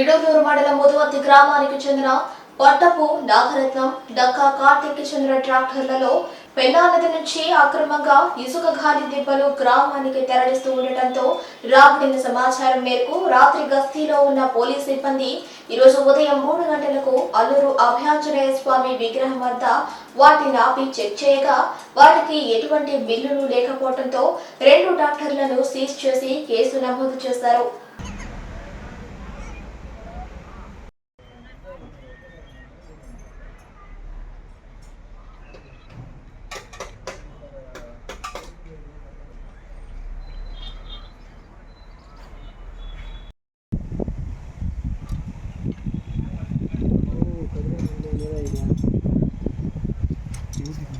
మిడోలూరు మండలం ముదువత్తి గ్రామానికి చెందిన పట్టపు నాగరత్నం డక్కా కార్తిక్ చెందిన ట్రాక్టర్లలో పెన్నా నది నుంచి అక్రమంగా ఇసుక గాలి దిబ్బలు గ్రామానికి తరలిస్తూ ఉండటంతో రాబడిన సమాచారం మేరకు రాత్రి గస్తీలో ఉన్న పోలీస్ సిబ్బంది ఈరోజు ఉదయం మూడు గంటలకు అల్లూరు అభయాంజనేయ స్వామి విగ్రహం వద్ద వాటిని ఆపి చెక్ చేయగా వాటికి ఎటువంటి బిల్లులు లేకపోవడంతో రెండు ట్రాక్టర్లను సీజ్ చేసి కేసు నమోదు చేశారు. sí, sí.